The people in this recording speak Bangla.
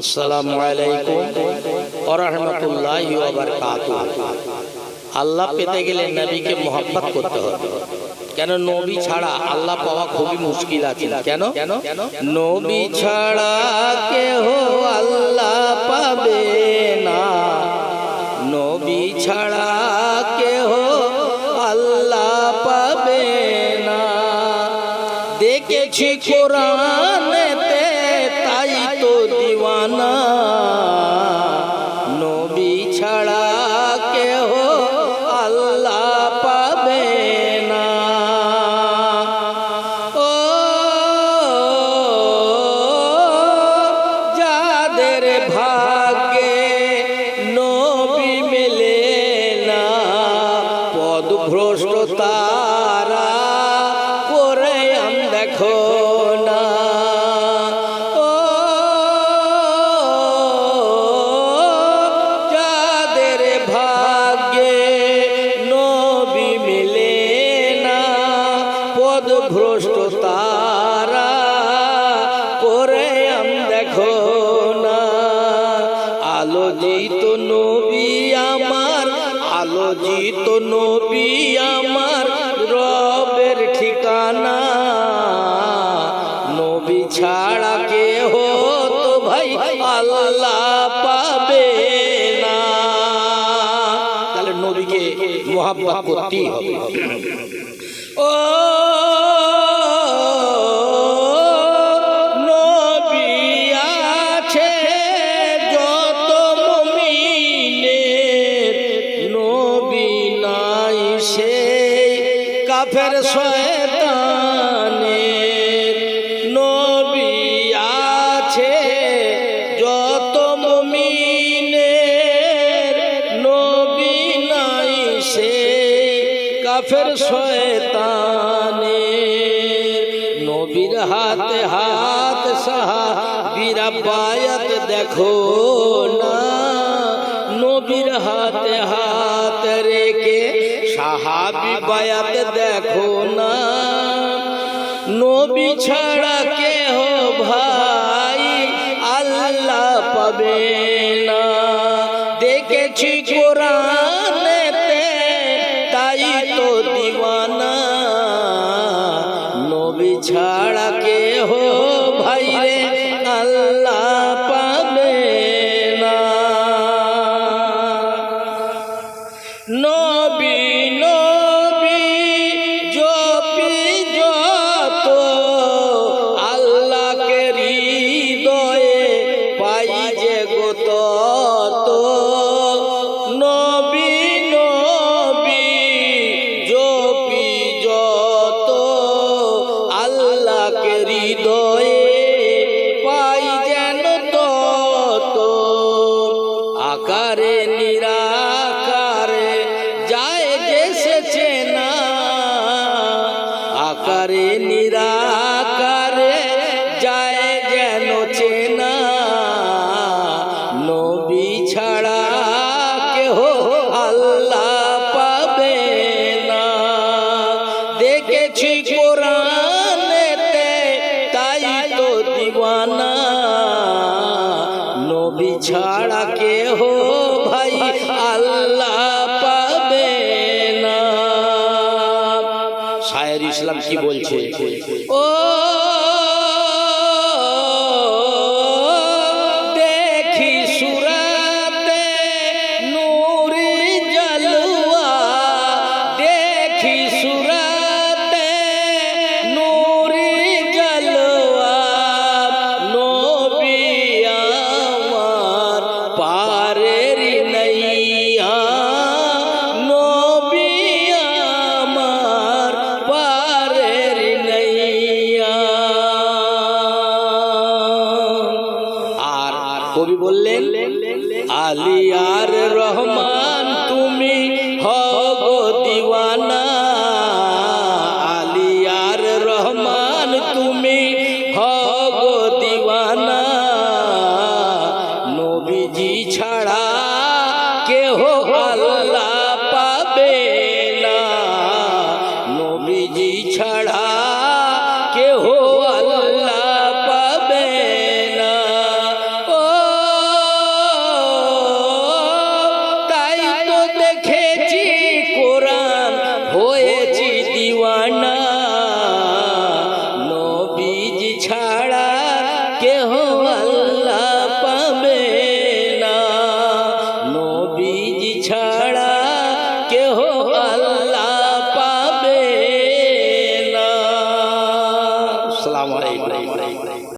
আসসালামু আলাইকুম ওরহমতুল্লাহ আল্লাহ পেতে গেলে নবীকে মোহাব্বত করতে হবে। কেন? নবী ছাড়া আল্লাহ পাওয়া খুবই মুশকিল আছে। কেন? নবী ছাড়া কেহ আল্লাহ পাবে না। নবী ছাড়া কেহ আল্লাহ পাবে না। দেখেছি কোরআনেতে ভ্রষ্ট তারা করে আম দেখো না। ও, যাদের ভাগ্যে নবী মেলে না পদ ভ্রষ্ট তারা করে আম দেখো না। আলোচিত নবী আমার, আলোচিত নবী মোহাব্বত করতেই হবে। ও ফের কাফের শয়তানের কাফের শয়তানের নবীর হাতে হাত সাহাবীরা বায়াত দেখো না। নবীর হাতে হাত রেখে সাহাবি বায়াত দেখো না। নবী ছাড়া কেহ ভাই আল্লাহ পাবে না। দেখেছি কোরআনেতে ছাড়া কে ভাই আকারে নিরাকারে যায় যেন চেনা। নবী ছাড়া কেহ আল্লাহ পাবে না। দেখেছি কোরআনেতে তাই তো দিওয়ানা। নবী ছাড়া কেহ ভাই আল্লাহ ইসলাম কি বলছে? ও কবি বললেন, আলিয়ার রহমান তুমি হগো দিওয়ানা। আলিয়ার রহমান তুমি হগো দিওয়ানা। নবীজি ছাড়া কেহ আল্লাহ